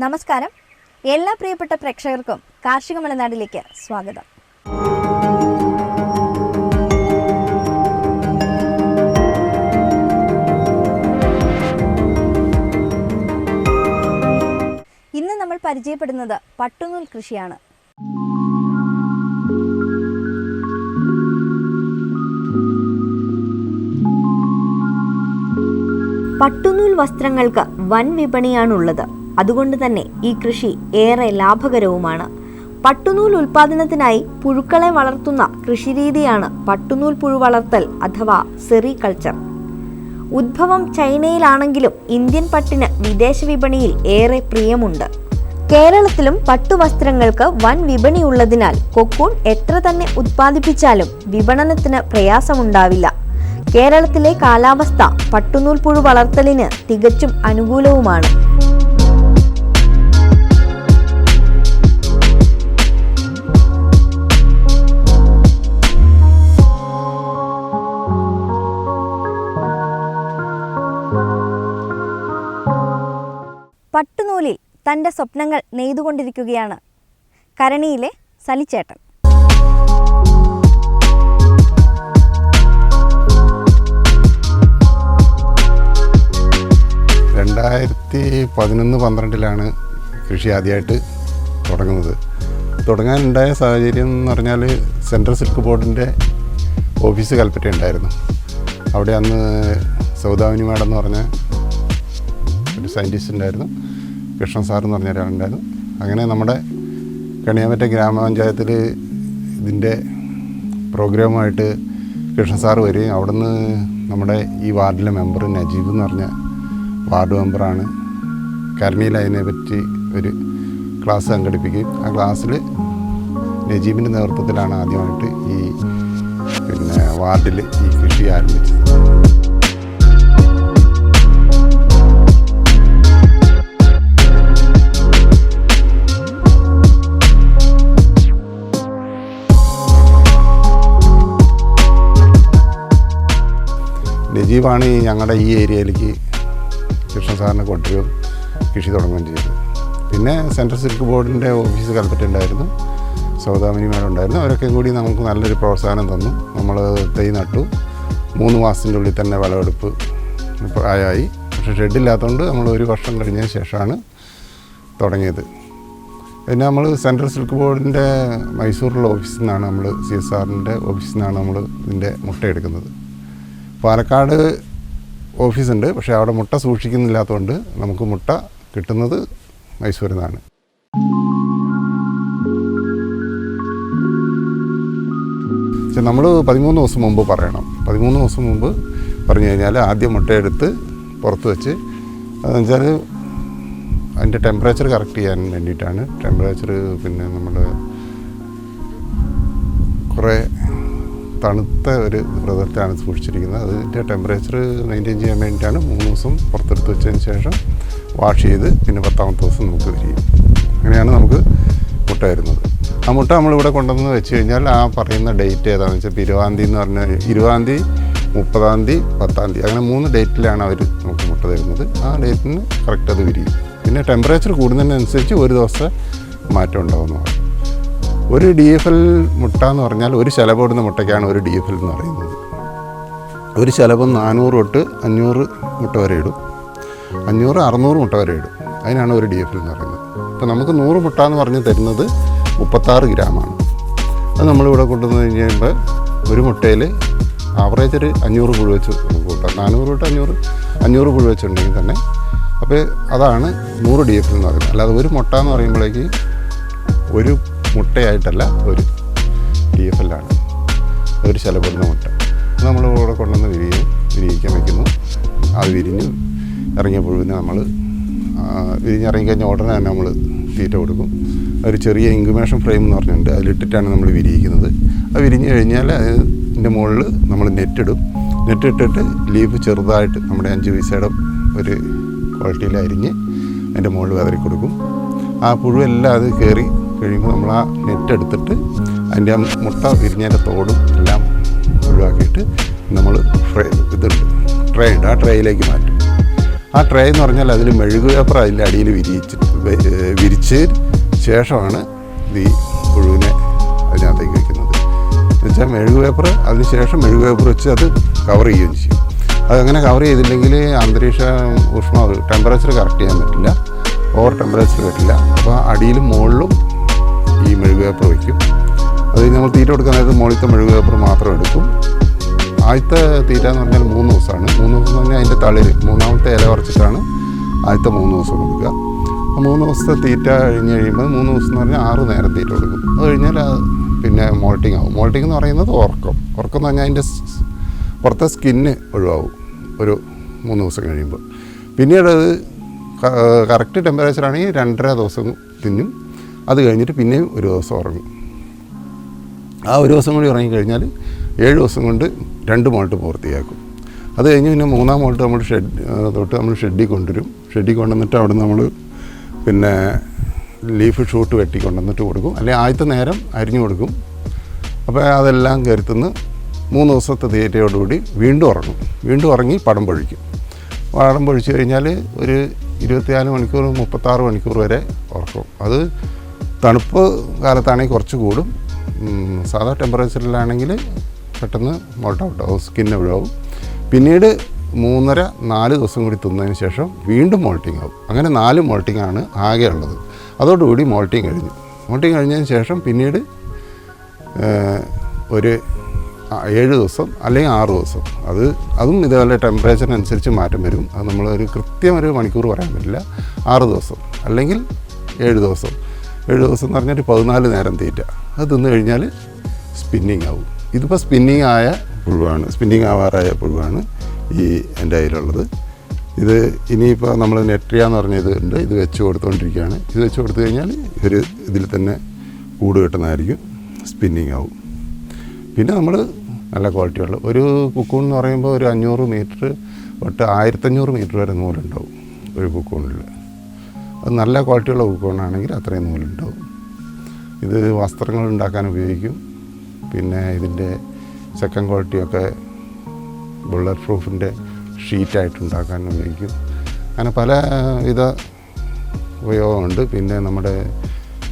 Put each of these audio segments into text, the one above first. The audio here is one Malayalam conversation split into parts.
നമസ്കാരം. എല്ലാ പ്രിയപ്പെട്ട പ്രേക്ഷകർക്കും കാർഷിക മലനാടിലേക്ക് സ്വാഗതം. ഇന്ന് നമ്മൾ പരിചയപ്പെടുന്നത് പട്ടുനൂൽ കൃഷിയാണ്. പട്ടുനൂൽ വസ്ത്രങ്ങൾക്ക് വൻ വിപണിയാണുള്ളത്. അതുകൊണ്ട് തന്നെ ഈ കൃഷി ഏറെ ലാഭകരവുമാണ്. പട്ടുനൂൽ ഉൽപാദനത്തിനായി പുഴുക്കളെ വളർത്തുന്ന കൃഷിരീതിയാണ് പട്ടുനൂൽ പുഴു വളർത്തൽ അഥവാ സെറികൾച്ചർ. ഉദ്ഭവം ചൈനയിലാണെങ്കിലും ഇന്ത്യൻ പട്ടിന് വിദേശ വിപണിയിൽ ഏറെ പ്രിയമുണ്ട്. കേരളത്തിലും പട്ടുവസ്ത്രങ്ങൾക്ക് വൻ വിപണിയുള്ളതിനാൽ കൊക്കൂൺ എത്ര തന്നെ ഉത്പാദിപ്പിച്ചാലും വിപണനത്തിന് പ്രയാസമുണ്ടാവില്ല. കേരളത്തിലെ കാലാവസ്ഥ പട്ടുനൂൽ പുഴു വളർത്തലിന് തികച്ചും അനുകൂലവുമാണ്. തന്റെ സ്വപ്നങ്ങൾ നെയ്തുകൊണ്ടിരിക്കുകയാണ്. കരണിയിലെ സലിച്ചേട്ടൻ. രണ്ടായിരത്തി പതിനൊന്ന് പന്ത്രണ്ടിലാണ് കൃഷി ആദ്യമായിട്ട് തുടങ്ങുന്നത്. തുടങ്ങാനുണ്ടായ സാഹചര്യം എന്ന് പറഞ്ഞാൽ സെൻട്രൽ സിൽക്ക് ബോർഡിന്റെ ഓഫീസ് കൽപ്പറ്റ ഉണ്ടായിരുന്നു. അവിടെ അന്ന് സൗദാവിനി മാഡം എന്ന് പറഞ്ഞ ഒരു സയന്റിസ്റ്റ് ഉണ്ടായിരുന്നു. കൃഷ്ണൻ സാർ എന്ന് പറഞ്ഞ ഒരാളുണ്ടായിരുന്നു. അങ്ങനെ നമ്മുടെ കണിയാമറ്റ ഗ്രാമപഞ്ചായത്തിൽ ഇതിന്റെ പ്രോഗ്രാമായിട്ട് കൃഷ്ണൻ സാർ വരികയും അവിടുന്ന് നമ്മുടെ ഈ വാർഡിലെ മെമ്പർ നജീബ് എന്ന് പറഞ്ഞ വാർഡ് മെമ്പറാണ് കരണിയിൽ അതിനെ പറ്റി ഒരു ക്ലാസ് സംഘടിപ്പിക്കുകയും ആ ക്ലാസ്സിൽ നജീബിന്റെ നേതൃത്വത്തിലാണ് ആദ്യമായിട്ട് ഈ പിന്നെ വാർഡിൽ ഈ കൃഷി ആരംഭിച്ചത്. നജീബാണ് ഈ ഞങ്ങളുടെ ഈ ഏരിയയിലേക്ക് കൃഷ്ണ സാറിനെ കൊണ്ടുവരും കൃഷി തുടങ്ങുകയും ചെയ്തത്. പിന്നെ സെൻട്രൽ സിൽക്ക് ബോർഡിന്റെ ഓഫീസ് കൽപ്പറ്റുണ്ടായിരുന്നു സൗദാമിനിമാരുണ്ടായിരുന്നു അവരൊക്കെ കൂടി നമുക്ക് നല്ലൊരു പ്രോത്സാഹനം തന്നു. നമ്മൾ തൈ നട്ടു. മൂന്ന് മാസത്തിന്റെ ഉള്ളിൽ തന്നെ വിളവെടുപ്പ് ആയി. പക്ഷേ ഷെഡില്ലാത്തതുകൊണ്ട് നമ്മൾ ഒരു വർഷം കഴിഞ്ഞതിന് ശേഷമാണ് തുടങ്ങിയത്. പിന്നെ നമ്മൾ സെൻട്രൽ സിൽക്ക് ബോർഡിന്റെ മൈസൂറിലുള്ള ഓഫീസിൽ നിന്നാണ് നമ്മൾ സി എസ് ആറിന്റെ ഓഫീസിൽ നിന്നാണ് നമ്മൾ ഇതിന്റെ മുട്ട എടുക്കുന്നത്. പാലക്കാട് ഓഫീസുണ്ട് പക്ഷേ അവിടെ മുട്ട സൂക്ഷിക്കുന്നില്ലാത്തതുകൊണ്ട് നമുക്ക് മുട്ട കിട്ടുന്നത് മൈസൂരിൽ നിന്നാണ്. നമ്മൾ പതിമൂന്ന് ദിവസം മുമ്പ് പറയണം. പതിമൂന്ന് ദിവസം മുമ്പ് പറഞ്ഞു കഴിഞ്ഞാൽ ആദ്യം മുട്ടയെടുത്ത് പുറത്ത് വെച്ച് അതെന്ന് വെച്ചാൽ അതിന്റെ ടെമ്പറേച്ചർ കറക്റ്റ് ചെയ്യാൻ വേണ്ടിയിട്ടാണ്. ടെമ്പറേച്ചർ പിന്നെ നമ്മൾ കുറേ തണുത്ത ഒരു വ്രതത്തിലാണ് സൂക്ഷിച്ചിരിക്കുന്നത്. അതിന്റെ ടെമ്പറേച്ചർ മെയിന്റെയിൻ ചെയ്യാൻ വേണ്ടിയിട്ടാണ് മൂന്ന് ദിവസം പുറത്തെടുത്ത് വെച്ചതിന് ശേഷം വാഷ് ചെയ്ത് പിന്നെ പത്താമത്തെ ദിവസം നമുക്ക് വിരിയും അങ്ങനെയാണ് നമുക്ക് മുട്ട വരുന്നത്. ആ മുട്ട നമ്മളിവിടെ കൊണ്ടുവന്ന് വെച്ച് കഴിഞ്ഞാൽ ആ പറയുന്ന ഡേറ്റ് ഏതാണെന്ന് വെച്ചാൽ ഇപ്പോൾ ഇരുപതാം തീയതി എന്ന് പറഞ്ഞാൽ ഇരുപതാം തീയതി മുപ്പതാം തീയതി പത്താം തീയതി അങ്ങനെ മൂന്ന് ഡേറ്റിലാണ് അവർ നമുക്ക് മുട്ട തരുന്നത്. ആ ഡേറ്റിന് കറക്റ്റ് അത് വിരിയും. പിന്നെ ടെമ്പറേച്ചർ കൂടുന്നതിനനുസരിച്ച് ഒരു ദിവസം മാറ്റം ഉണ്ടാകുന്നതാണ് ഒരു ഡി എഫ് എൽ മുട്ട എന്ന് പറഞ്ഞാൽ ഒരു ശലഭമിടുന്ന മുട്ടയ്ക്കാണ് ഒരു ഡി എഫ് എൽ എന്ന് പറയുന്നത്. ഒരു ശലഭം നാനൂറ് തൊട്ട് അഞ്ഞൂറ് മുട്ട വരെ ഇടും. അഞ്ഞൂറ് അറുന്നൂറ് മുട്ട വരെ ഇടും. അതിനാണ് ഒരു ഡി എഫ് എൽ എന്ന് പറയുന്നത്. അപ്പോൾ നമുക്ക് നൂറ് മുട്ട എന്ന് പറഞ്ഞ് തരുന്നത് മുപ്പത്താറ് ഗ്രാമാണ്. അത് നമ്മളിവിടെ കൊണ്ടുവന്ന് കഴിഞ്ഞ് കഴിയുമ്പോൾ ഒരു മുട്ടയിൽ ആവറേജ് ഒരു അഞ്ഞൂറ് പുഴു വെച്ച് കൂട്ടാം. നാനൂറ് തൊട്ട് അഞ്ഞൂറ് അഞ്ഞൂറ് പുഴു വെച്ചുണ്ടെങ്കിൽ തന്നെ അപ്പോൾ അതാണ് നൂറ് ഡി എഫ് എന്ന് പറയുന്നത്. അല്ലാതെ ഒരു മുട്ട എന്ന് പറയുമ്പോഴേക്ക് ഒരു മുട്ടയായിട്ടല്ല ഒരു ഡി എഫ് എല്ലാണ്. ഒരു ശലപ്പെടുന്ന മുട്ട. നമ്മൾ ഇവിടെ കൊണ്ടുവന്ന് വിരിയും വിരിയിക്കാൻ വയ്ക്കുന്നു അത് വിരിഞ്ഞ് ഇറങ്ങിയ പിന്നെ നമ്മൾ വിരിഞ്ഞിറങ്ങിക്കഴിഞ്ഞ ഉടനെ തന്നെ നമ്മൾ തീറ്റ കൊടുക്കും. ഒരു ചെറിയ ഇൻക്യുബേഷൻ ഫ്രെയിം എന്ന് പറഞ്ഞിട്ടുണ്ട്. അതിലിട്ടിട്ടാണ് നമ്മൾ വിരിയിക്കുന്നത്. അത് വിരിഞ്ഞ് കഴിഞ്ഞാൽ അതിന്റെ മുകളിൽ നമ്മൾ നെറ്റിടും. നെറ്റിട്ടിട്ട് ലീഫ് ചെറുതായിട്ട് നമ്മുടെ അഞ്ച് പൈസയുടെ ഒരു ക്വാളിറ്റിയിൽ അരിഞ്ഞ് അതിന്റെ മുകളിൽ വിതറി കൊടുക്കും ആ പുഴുവെല്ലാം അത് കയറി കഴിയുമ്പോൾ നമ്മൾ ആ നെറ്റ് എടുത്തിട്ട് അതിന്റെ ആ മുട്ട വിരിഞ്ഞതിന്റെ തോടും എല്ലാം ഒഴിവാക്കിയിട്ട് നമ്മൾ ഫ്രൈ ഇതുണ്ട്. ട്രേ ഉണ്ട്. ആ ട്രേയിലേക്ക് മാറ്റും. ആ ട്രേ എന്ന് പറഞ്ഞാൽ അതിൽ മെഴുക് പേപ്പർ അതിന്റെ അടിയിൽ വിരിച്ച് വിരിച്ച് ശേഷമാണ് ഈ പുഴുവിനെ അതിനകത്തേക്ക് വയ്ക്കുന്നത് എന്നുവെച്ചാൽ മെഴുക് പേപ്പർ അതിന് ശേഷം മെഴുക് പേപ്പർ വെച്ച് അത് കവർ ചെയ്യുകയും ചെയ്യും. അതങ്ങനെ കവർ ചെയ്തില്ലെങ്കിൽ അന്തരീക്ഷ ഊഷ്മാവ് ടെമ്പറേച്ചർ കറക്റ്റ് ചെയ്യാൻ പറ്റില്ല. ഓവർ ടെമ്പറേച്ചർ പറ്റില്ല അപ്പോൾ അടിയിലും മുകളിലും ഈ മെഴുക് പേപ്പർ വയ്ക്കും. അത് നമ്മൾ തീറ്റ കൊടുക്കാനായിട്ട് മോളിത്ത മുകളിലത്തെ മെഴുക് പേപ്പർ മാത്രം എടുക്കും. ആദ്യത്തെ തീറ്റ എന്ന് പറഞ്ഞാൽ മൂന്ന് ദിവസമാണ്. മൂന്ന് ദിവസം എന്ന് പറഞ്ഞാൽ അതിന്റെ തളിര് മൂന്നാമത്തെ ഇല കുറച്ചിട്ടാണ് ആദ്യത്തെ മൂന്ന് ദിവസം കൊടുക്കുക. ആ മൂന്ന് ദിവസത്തെ തീറ്റ കഴിഞ്ഞ് കഴിയുമ്പോൾ മൂന്ന് ദിവസം എന്ന് പറഞ്ഞാൽ ആറ് നേരം തീറ്റ കൊടുക്കും. അത് കഴിഞ്ഞാൽ പിന്നെ മോൾട്ടിങ് ആവും. മോൾട്ടിങ് എന്ന് പറയുന്നത് ഉറക്കം. ഉറക്കം എന്ന് പറഞ്ഞാൽ അതിന്റെ പുറത്തെ സ്കിന്ന് ഒഴിവാകും ഒരു മൂന്ന് ദിവസം കഴിയുമ്പോൾ. പിന്നീട് അത് കറക്റ്റ് ടെമ്പറേച്ചറാണെങ്കിൽ രണ്ടര ദിവസം തിന്നും. അത് കഴിഞ്ഞിട്ട് പിന്നെയും ഒരു ദിവസം ഉറങ്ങും. ആ ഒരു ദിവസം കൂടി ഉറങ്ങിക്കഴിഞ്ഞാൽ ഏഴ് ദിവസം കൊണ്ട് രണ്ട് മോൾട്ട് പൂർത്തിയാക്കും. അത് കഴിഞ്ഞ് പിന്നെ മൂന്നാം മോൾട്ട് നമ്മൾ ഷെഡ് തൊട്ട് നമ്മൾ ഷെഡിൽ കൊണ്ടുവരും. ഷെഡിൽ കൊണ്ടുവന്നിട്ട് അവിടെ നമ്മൾ പിന്നെ ലീഫ് ഷൂട്ട് വെട്ടി കൊണ്ടുവന്നിട്ട് കൊടുക്കും. അല്ലെങ്കിൽ ആദ്യത്തെ നേരം അരിഞ്ഞു കൊടുക്കും. അപ്പോൾ അതെല്ലാം കരുത്തുനിന്ന് മൂന്ന് ദിവസത്തെ തീറ്റയോടുകൂടി വീണ്ടും ഉറങ്ങും. വീണ്ടും ഉറങ്ങി പടം പൊഴിക്കും. പടം പൊഴിച്ചു കഴിഞ്ഞാൽ ഒരു ഇരുപത്തിനാല് മണിക്കൂർ മുപ്പത്താറ് മണിക്കൂർ വരെ ഉറക്കും. അത് തണുപ്പ് കാലത്താണെങ്കിൽ കുറച്ച് കൂടും. സാധാ ടെമ്പറേച്ചറിലാണെങ്കിൽ പെട്ടെന്ന് മോൾട്ട് ഔട്ട് ആവും സ്കിൻ വിഴാവും. പിന്നീട് മൂന്നര നാല് ദിവസം കൂടി തിന്നതിന് ശേഷം വീണ്ടും മോൾട്ടിങ് ആവും. അങ്ങനെ നാല് മോൾട്ടിംഗ് ആണ് ആകെ ഉള്ളത്. അതോടുകൂടി മോൾട്ടിങ് കഴിഞ്ഞു. മോൾട്ടിങ് കഴിഞ്ഞതിന് ശേഷം പിന്നീട് ഒരു ഏഴ് ദിവസം അല്ലെങ്കിൽ ആറ് ദിവസം. അത് അതും ഇതേപോലെ ടെമ്പറേച്ചറിനനുസരിച്ച് മാറ്റം വരും. അത് നമ്മളൊരു ഒരു കൃത്യം ഒരു മണിക്കൂർ പറയാൻ പറ്റില്ല. ആറ് ദിവസം അല്ലെങ്കിൽ ഏഴ് ദിവസം. ഏഴ് ദിവസം എന്ന് പറഞ്ഞാൽ പതിനാല് നേരം തീറ്റ. അത് തിന്നു കഴിഞ്ഞാൽ സ്പിന്നിങ് ആവും. ഇതിപ്പോൾ സ്പിന്നിങ് ആയ പുഴുവാണ്. സ്പിന്നിങ് ആവാറായ പുഴുവാണ് ഈ എന്റെ കയ്യിലുള്ളത്. ഇത് ഇനിയിപ്പോൾ നമ്മൾ നെട്രിയ എന്ന് പറഞ്ഞ ഇതുണ്ട് ഇത് വെച്ച് കൊടുത്തുകൊണ്ടിരിക്കുകയാണ് ഇത് വെച്ച് കൊടുത്തു കഴിഞ്ഞാൽ ഒരു ഇതിൽ തന്നെ കൂട് കിട്ടുന്നതായിരിക്കും. സ്പിന്നിങ് ആവും. പിന്നെ നമ്മൾ നല്ല ക്വാളിറ്റി ഉള്ള ഒരു കുക്കൂൺ എന്ന് പറയുമ്പോൾ ഒരു അഞ്ഞൂറ് മീറ്റർ തൊട്ട് ആയിരത്തഞ്ഞൂറ് മീറ്റർ വരെ നൂലുണ്ടാവും ഒരു കുക്കൂണിൽ അത് നല്ല ക്വാളിറ്റിയുള്ള ഉൾക്കൊണ്ടാണെങ്കിൽ അത്രയും നൂലുണ്ടാവും. ഇത് വസ്ത്രങ്ങൾ ഉണ്ടാക്കാൻ ഉപയോഗിക്കും. പിന്നെ ഇതിന്റെ സെക്കൻഡ് ക്വാളിറ്റിയൊക്കെ ബുള്ളറ്റ് പ്രൂഫിന്റെ ഷീറ്റായിട്ട് ഉണ്ടാക്കാൻ ഉപയോഗിക്കും. അങ്ങനെ പല വിധ ഉപയോഗമുണ്ട്. പിന്നെ നമ്മുടെ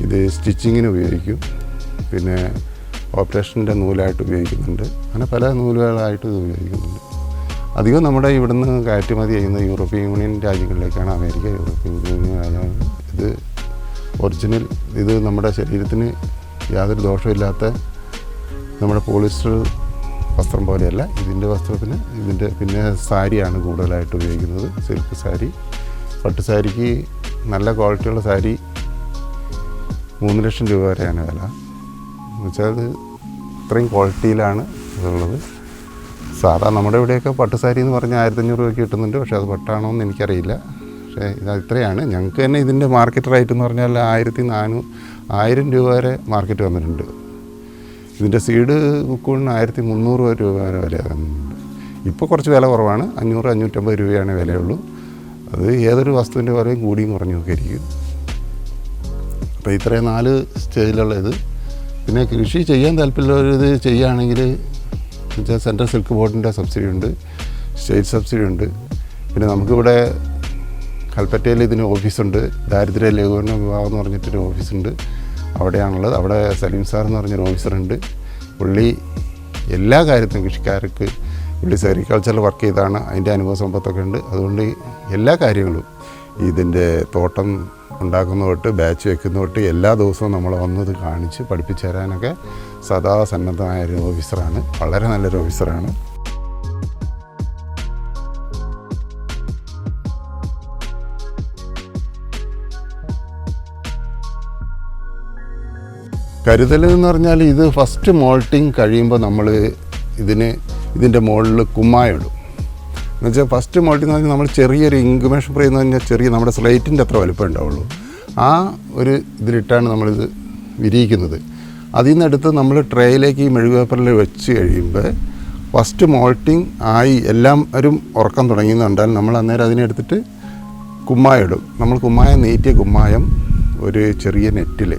ഇത് സ്റ്റിച്ചിങ്ങിന് ഉപയോഗിക്കും. പിന്നെ ഓപ്പറേഷന്റെ നൂലായിട്ട് ഉപയോഗിക്കുന്നുണ്ട്. അങ്ങനെ പല നൂലുകളായിട്ട് ഇത് ഉപയോഗിക്കുന്നുണ്ട്. അധികം നമ്മുടെ ഇവിടുന്ന് കയറ്റുമതി ചെയ്യുന്ന യൂറോപ്യൻ യൂണിയൻ രാജ്യങ്ങളിലേക്കാണ്. അമേരിക്ക യൂറോപ്യൻ യൂണിയൻ ഇത് ഒറിജിനൽ ഇത് നമ്മുടെ ശരീരത്തിന് യാതൊരു ദോഷമില്ലാത്ത നമ്മുടെ പോളിസ്റ്റർ വസ്ത്രം പോലെയല്ല. ഇതിന്റെ വസ്ത്രത്തിന് ഇതിന്റെ പിന്നെ സാരിയാണ് കൂടുതലായിട്ട് ഉപയോഗിക്കുന്നത്. Silk sari. പട്ട് സാരിക്ക് നല്ല ക്വാളിറ്റിയുള്ള സാരി മൂന്ന് ലക്ഷം രൂപ വരെയാണ് വില. എന്നുവെച്ചാൽ അത് ഇത്രയും ക്വാളിറ്റിയിലാണ് ഇതുള്ളത്. സാധാ നമ്മുടെ ഇവിടെയൊക്കെ പട്ട് സാരി എന്ന് പറഞ്ഞാൽ ആയിരത്തഞ്ഞൂറ് രൂപയ്ക്ക് കിട്ടുന്നുണ്ട്. പക്ഷേ അത് പട്ടാണോ എന്ന് എനിക്കറിയില്ല. പക്ഷേ ഇത് ഇത്രയാണ്. ഞങ്ങൾക്ക് തന്നെ ഇതിന്റെ മാർക്കറ്റ് റേറ്റ് എന്ന് പറഞ്ഞാൽ ആയിരത്തി നാനൂ ആയിരം രൂപ വരെ മാർക്കറ്റ് വന്നിട്ടുണ്ട്. ഇതിന്റെ സീഡ് ബുക്കിന് ആയിരത്തി മുന്നൂറ് രൂപ വരെ വില വന്നിട്ടുണ്ട്. ഇപ്പോൾ കുറച്ച് വില കുറവാണ്. അഞ്ഞൂറ് അഞ്ഞൂറ്റമ്പത് രൂപയാണ് വിലയുള്ളൂ. അത് ഏതൊരു വസ്തുവിന്റെ വിലയും കൂടിയും കുറഞ്ഞൊക്കെ ഇരിക്കും. അപ്പോൾ ഇത്രയും നാല് സ്റ്റേജിലുള്ള ഇത്. പിന്നെ കൃഷി ചെയ്യാൻ താല്പര്യമുള്ളവരിത് ചെയ്യുകയാണെങ്കിൽ വെച്ചാൽ സെൻട്രൽ സിൽക്ക് ബോർഡിന്റെ സബ്സിഡി ഉണ്ട് സ്റ്റേറ്റ് സബ്സിഡി ഉണ്ട്. പിന്നെ നമുക്കിവിടെ കൽപ്പറ്റയിൽ ഇതിന് ഓഫീസുണ്ട് ദാരിദ്ര്യ ലഘൂകരണ വിഭാഗം എന്ന് പറഞ്ഞിട്ടൊരു ഓഫീസുണ്ട് അവിടെയാണുള്ളത്. അവിടെ സലീം സാർ എന്ന് പറഞ്ഞൊരു ഓഫീസറുണ്ട് പുള്ളി എല്ലാ കാര്യത്തിനും കൃഷിക്കാർക്ക് പുള്ളി സെറിക്കൾച്ചറിൽ വർക്ക് ചെയ്താണ്. അതിന്റെ അനുഭവ സമ്പത്തൊക്കെ ഉണ്ട്. അതുകൊണ്ട് എല്ലാ കാര്യങ്ങളും ഇതിന്റെ തോട്ടം ഉണ്ടാക്കുന്ന തൊട്ട് ബാച്ച് വെക്കുന്ന തൊട്ട് എല്ലാ ദിവസവും നമ്മൾ വന്നത് കാണിച്ച് പഠിപ്പിച്ചു തരാനൊക്കെ സദാ സന്നദ്ധമായ ഒരു ഓഫീസറാണ് വളരെ നല്ലൊരു ഓഫീസറാണ് കരുതൽ എന്ന് പറഞ്ഞാൽ ഇത് ഫസ്റ്റ് മോൾട്ടിങ് കഴിയുമ്പോൾ നമ്മൾ ഇതിന് ഇതിന്റെ മുകളിൽ കുമ്മായ ഇടും എന്നുവെച്ചാൽ ഫസ്റ്റ് മോൾട്ടിങ് എന്ന് പറഞ്ഞാൽ നമ്മൾ ചെറിയൊരു ഇൻക്യുബേഷൻ പ്രൈ എന്ന് പറഞ്ഞാൽ ചെറിയ നമ്മുടെ സ്ലൈറ്റിന്റെ അത്ര വലുപ്പം ഉണ്ടാവുള്ളൂ. ആ ഒരു ഇതിലിട്ടാണ് നമ്മളിത് വിരിയിക്കുന്നത്. അതിൽ നിന്നെടുത്ത് നമ്മൾ ട്രേയിലേക്ക് ഈ മെഴുക് പേപ്പറിൽ വെച്ച് കഴിയുമ്പോൾ ഫസ്റ്റ് മോൾട്ടിങ് ആയി എല്ലാവരും ഉറക്കം തുടങ്ങിയെന്നുണ്ടാൽ നമ്മൾ അന്നേരം അതിനെടുത്തിട്ട് കുമ്മായം ഇടും. നമ്മൾ കുമ്മായം നീറ്റിയ കുമ്മായം ഒരു ചെറിയ നെറ്റിൽ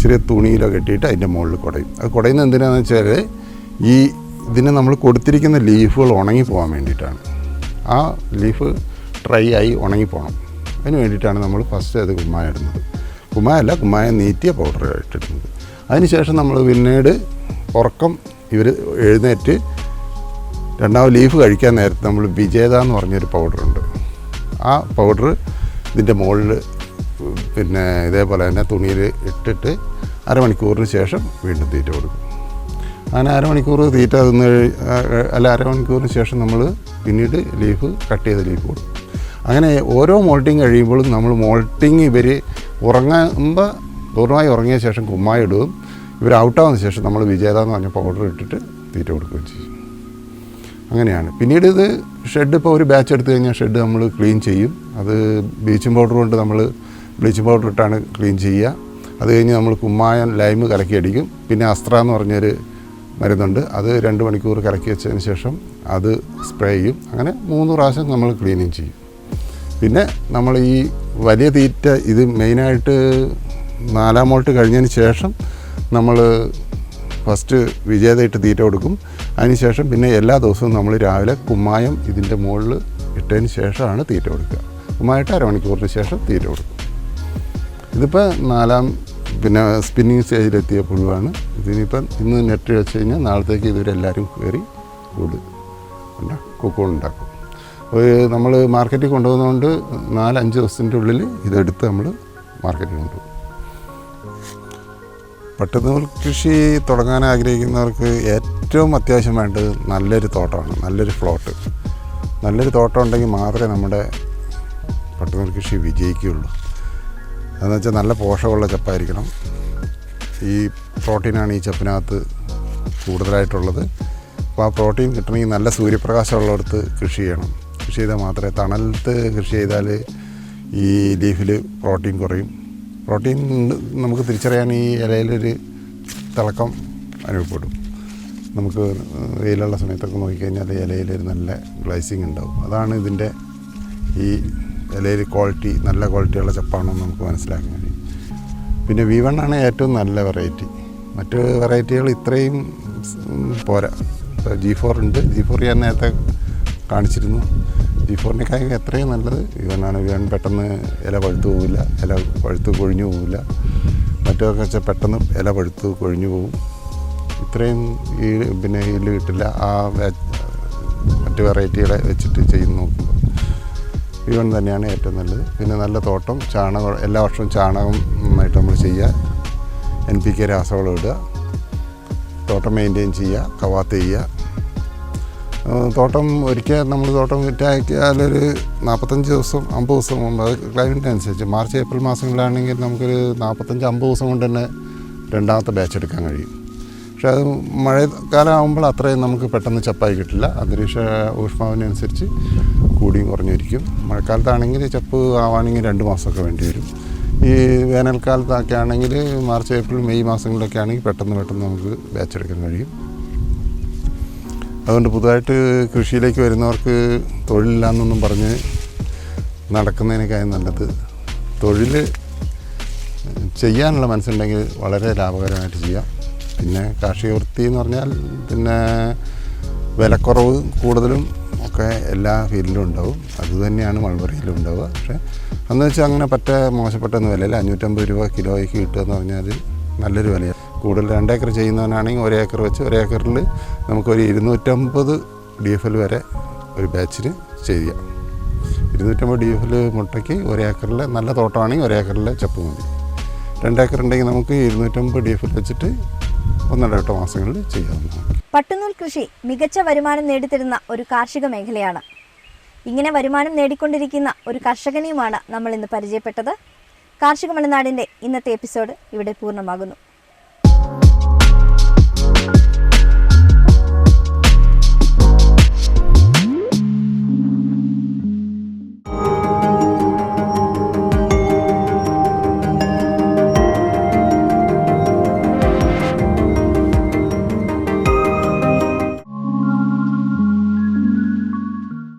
ചെറിയ തുണിയിലോ കെട്ടിയിട്ട് അതിന്റെ മുകളിൽ കുടയും. അത് കുടയുന്നത് എന്തിനാണെന്ന് വെച്ചാൽ ഈ ഇതിന് നമ്മൾ കൊടുത്തിരിക്കുന്ന ലീഫുകൾ ഉണങ്ങി പോകാൻ വേണ്ടിയിട്ടാണ്. ആ ലീഫ് ഡ്രൈ ആയി ഉണങ്ങിപ്പോകണം അതിന് വേണ്ടിയിട്ടാണ് നമ്മൾ ഫസ്റ്റ് അത് കുമ്മായ ഇടുന്നത്. കുമ്മായല്ല കുമ്മായ നീറ്റിയ പൗഡർ ഇട്ടിടുന്നത് അതിനുശേഷം നമ്മൾ പിന്നീട് ഉറക്കം ഇവർ എഴുന്നേറ്റ് രണ്ടാമത് ലീഫ് കഴിക്കാൻ നേരത്ത് നമ്മൾ വിജേത എന്ന് പറഞ്ഞൊരു പൗഡറുണ്ട് ആ പൗഡർ ഇതിന്റെ മുകളിൽ പിന്നെ ഇതേപോലെ തന്നെ തുണിയിൽ ഇട്ടിട്ട് അരമണിക്കൂറിന് ശേഷം വീണ്ടും തീറ്റ കൊടുക്കും. അങ്ങനെ അരമണിക്കൂർ തീറ്റ തിന്ന് അല്ല അരമണിക്കൂറിന് ശേഷം നമ്മൾ പിന്നീട് ലീഫ് കട്ട് ചെയ്ത് ലീഫ് കൊടുക്കും. അങ്ങനെ ഓരോ മോൾട്ടിങ് കഴിയുമ്പോഴും നമ്മൾ മോൾട്ടിങ് ഇവർ ഉറങ്ങുമ്പോൾ പൂർണമായി ഉറങ്ങിയ ശേഷം കുമ്മായി ഇടുകയും ഇവർ ഔട്ടാവുന്ന ശേഷം നമ്മൾ വിജേത എന്ന് പറഞ്ഞ പൗഡർ ഇട്ടിട്ട് തീറ്റ കൊടുക്കുകയും ചെയ്യും. അങ്ങനെയാണ്. പിന്നീട് ഇത് ഷെഡ് ഇപ്പോൾ ഒരു ബാച്ച് എടുത്തു കഴിഞ്ഞാൽ ഷെഡ് നമ്മൾ ക്ലീൻ ചെയ്യും. അത് ബ്ലീച്ചിങ് പൗഡർ കൊണ്ട് നമ്മൾ ബ്ലീച്ചിങ് പൗഡർ ഇട്ടാണ് ക്ലീൻ ചെയ്യുക. അത് കഴിഞ്ഞ് നമ്മൾ കുമ്മായം ലൈമ് കലക്കി അടിക്കും. പിന്നെ അസ്ത്ര എന്ന് പറഞ്ഞൊരു മരുന്നുണ്ട്. അത് രണ്ട് മണിക്കൂർ കലക്കി വെച്ചതിന് ശേഷം അത് സ്പ്രേ ചെയ്യും. അങ്ങനെ മൂന്ന് പ്രാവശ്യം നമ്മൾ ക്ലീനിങ് ചെയ്യും. പിന്നെ നമ്മൾ ഈ വലിയ തീറ്റ ഇത് മെയിനായിട്ട് നാലാം മോൾട്ട് കഴിഞ്ഞതിന് ശേഷം നമ്മൾ ഫസ്റ്റ് വിജയതയിട്ട് തീറ്റ കൊടുക്കും. അതിനുശേഷം പിന്നെ എല്ലാ ദിവസവും നമ്മൾ രാവിലെ കുമ്മായം ഇതിന്റെ മുകളിൽ ഇട്ടതിന് ശേഷമാണ് തീറ്റ കൊടുക്കുക. കുമ്മായിട്ട് അരമണിക്കൂറിന് ശേഷം തീറ്റ കൊടുക്കും. ഇതിപ്പോൾ നാലാം പിന്നെ സ്പിന്നിങ് സ്റ്റേജിലെത്തിയ പുഴുവാണ്. ഇതിനിപ്പം ഇന്ന് നെറ്റ് വെച്ച് കഴിഞ്ഞാൽ നാളത്തേക്ക് ഇവരെല്ലാവരും കയറി കൂട് ഉണ്ടാക്കും. കൊക്കോൺ ഉണ്ടാക്കും ഒരു നമ്മൾ മാർക്കറ്റിൽ കൊണ്ടുപോകുന്നതുകൊണ്ട് നാലഞ്ച് ദിവസത്തിന്റെ ഉള്ളിൽ ഇതെടുത്ത് നമ്മൾ മാർക്കറ്റിൽ കൊണ്ടുപോകും. പട്ടുനൂൽ കൃഷി തുടങ്ങാൻ ആഗ്രഹിക്കുന്നവർക്ക് ഏറ്റവും അത്യാവശ്യം വേണ്ടത് നല്ലൊരു തോട്ടമാണ് നല്ലൊരു ഫ്ലോട്ട് നല്ലൊരു തോട്ടം ഉണ്ടെങ്കിൽ മാത്രമേ നമ്മുടെ പട്ടുനൂൽ കൃഷി വിജയിക്കുകയുള്ളൂ. അതെന്ന് വെച്ചാൽ നല്ല പോഷകമുള്ള ചപ്പായിരിക്കണം. ഈ പ്രോട്ടീനാണ് ഈ ചപ്പിനകത്ത് കൂടുതലായിട്ടുള്ളത്. അപ്പോൾ ആ പ്രോട്ടീൻ കിട്ടണമെങ്കിൽ നല്ല സൂര്യപ്രകാശമുള്ളടത്ത് കൃഷി ചെയ്യണം. കൃഷി ചെയ്താൽ മാത്രമേ തണലത്ത് കൃഷി ചെയ്താൽ ഈ ലീഫിൽ പ്രോട്ടീൻ കുറയും. പ്രോട്ടീൻ നമുക്ക് തിരിച്ചറിയാൻ ഈ ഇലയിലൊരു തിളക്കം അനുഭവപ്പെടും. നമുക്ക് വെയിലുള്ള സമയത്തൊക്കെ നോക്കിക്കഴിഞ്ഞാൽ ഇലയിലൊരു നല്ല ഗ്ലൈസിങ് ഉണ്ടാവും. അതാണ് ഇതിന്റെ ഈ ഇലയിൽ ക്വാളിറ്റി നല്ല ക്വാളിറ്റിയുള്ള ചപ്പാണെന്ന് നമുക്ക് മനസ്സിലാക്കാൻ കഴിയും. പിന്നെ വി വൺ ആണ് ഏറ്റവും നല്ല വെറൈറ്റി മറ്റ് വെറൈറ്റികൾ ഇത്രയും പോരാ. ഇപ്പോൾ ജി ഫോർ ഉണ്ട്. ജി ഫോർ ഞാൻ നേരത്തെ കാണിച്ചിരുന്നു. ജി ഫോറിനേക്കാൾ എത്രയും നല്ലത് വി വൺ ആണ്. വി വൺ പെട്ടെന്ന് ഇല പഴുത്തു പോകില്ല ഇല പഴുത്ത് കൊഴിഞ്ഞു പോകില്ല മറ്റൊക്കെ വെച്ചാൽ പെട്ടെന്ന് ഇല പഴുത്ത് കൊഴിഞ്ഞു പോകും ഇത്രയും ഈ പിന്നെ ഇതിൽ കിട്ടില്ല. ആ മറ്റ് വെറൈറ്റികളെ വെച്ചിട്ട് ചെയ്യുന്നു നോക്കുമ്പോൾ ഇവൻ തന്നെയാണ് ഏറ്റവും നല്ലത്. പിന്നെ നല്ല തോട്ടം ചാണകം എല്ലാ വർഷവും ചാണകം നന്നായിട്ട് നമ്മൾ ചെയ്യുക. എൻ പി കെ രാസവളം ഇടുക. തോട്ടം മെയിന്റെയിൻ ചെയ്യുക കവാത്ത് ചെയ്യുക. തോട്ടം ഒരിക്കൽ നമ്മൾ തോട്ടം വിറ്റാക്കിയാലൊരു നാൽപ്പത്തഞ്ച് ദിവസം അമ്പത് ദിവസം മുമ്പ് അത് ക്ലൈമറ്റ് അനുസരിച്ച് മാർച്ച് ഏപ്രിൽ മാസങ്ങളിലാണെങ്കിൽ നമുക്കൊരു നാൽപ്പത്തഞ്ച് അമ്പത് ദിവസം കൊണ്ട് തന്നെ രണ്ടാമത്തെ ബാച്ച് എടുക്കാൻ കഴിയും. പക്ഷെ അത് മഴക്കാലം ആകുമ്പോൾ അത്രയും നമുക്ക് പെട്ടെന്ന് ചപ്പായി കിട്ടില്ല. അന്തരീക്ഷ ഊഷ്മാവിനനുസരിച്ച് കൂടിയും കുറഞ്ഞിരിക്കും. മഴക്കാലത്താണെങ്കിൽ ചപ്പ് ആവാണെങ്കിൽ രണ്ട് മാസമൊക്കെ വേണ്ടി വരും. ഈ വേനൽക്കാലത്തൊക്കെ ആണെങ്കിൽ മാർച്ച് ഏപ്രിൽ മെയ് മാസങ്ങളിലൊക്കെ ആണെങ്കിൽ പെട്ടെന്ന് പെട്ടെന്ന് നമുക്ക് ബാച്ച് എടുക്കാൻ കഴിയും. അതുകൊണ്ട് പുതുതായിട്ട് കൃഷിയിലേക്ക് വരുന്നവർക്ക് തൊഴിലില്ലാന്നൊന്നും പറഞ്ഞ് നടക്കുന്നതിനേക്കാളും നല്ലത് തൊഴിൽ ചെയ്യാനുള്ള മനസ്സുണ്ടെങ്കിൽ വളരെ ലാഭകരമായിട്ട് ചെയ്യാം. പിന്നെ കാർഷിക വൃത്തി എന്ന് പറഞ്ഞാൽ പിന്നെ വിലക്കുറവ് കൂടുതലും ഒക്കെ എല്ലാ ഫീൽഡിലും ഉണ്ടാവും. അതുതന്നെയാണ് മൾബറിയിലും ഉണ്ടാവുക. പക്ഷേ അന്ന് വെച്ചാൽ അങ്ങനെ പറ്റ മോശപ്പെട്ടൊന്നും വിലയില്ല അഞ്ഞൂറ്റമ്പത് രൂപ കിലോയ്ക്ക് കിട്ടുക എന്ന് പറഞ്ഞാൽ നല്ലൊരു വിലയാണ്. കൂടുതൽ രണ്ടേക്കർ ചെയ്യുന്നവനാണെങ്കിൽ ഒരേക്കർ വെച്ച് ഒരേക്കറിൽ നമുക്കൊരു ഇരുന്നൂറ്റമ്പത് ഡി എഫ് എൽ വരെ ഒരു ബാച്ചിന് ചെയ്യാം ഇരുന്നൂറ്റമ്പത് ഡി എഫ് എൽ മുട്ടയ്ക്ക് ഒരേക്കറിൽ നല്ല തോട്ടമാണെങ്കിൽ ഒരേക്കറിലെ ചപ്പ് മതി. രണ്ടേക്കർ ഉണ്ടെങ്കിൽ നമുക്ക് ഇരുന്നൂറ്റമ്പത് ഡി എഫ് എൽ വെച്ചിട്ട് ഒന്നര എട്ട് മാസങ്ങളിൽ ചെയ്യാവുന്നതാണ്. പട്ടുനൂൽ കൃഷി മികച്ച വരുമാനം നേടിത്തരുന്ന ഒരു കാർഷിക മേഖലയാണ്. ഇങ്ങനെ വരുമാനം നേടിക്കൊണ്ടിരിക്കുന്ന ഒരു കർഷകനെയുമാണ് നമ്മൾ ഇന്ന് പരിചയപ്പെട്ടത്. കാർഷിക മലനാടിന്റെ ഇന്നത്തെ എപ്പിസോഡ് ഇവിടെ പൂർണമാകുന്നു.